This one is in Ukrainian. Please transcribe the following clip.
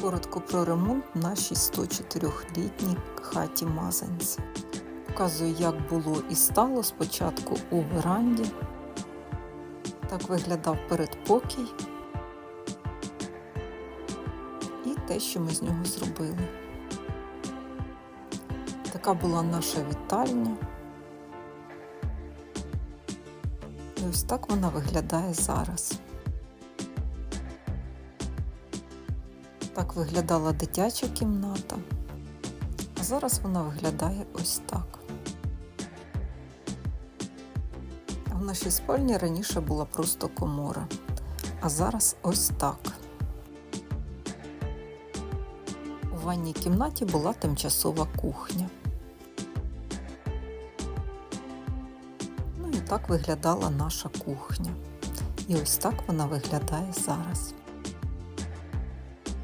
Коротко про ремонт нашій 104-літній хаті Мазанці. Показую, як було і стало спочатку у веранді. Так виглядав передпокій. І те, що ми з нього зробили. Така була наша вітальня. І ось так вона виглядає зараз. Так виглядала дитяча кімната, а зараз вона виглядає ось так. В нашій спальні раніше була просто комора, а зараз ось так. У ванній кімнаті була тимчасова кухня. Ну і так виглядала наша кухня. І ось так вона виглядає зараз.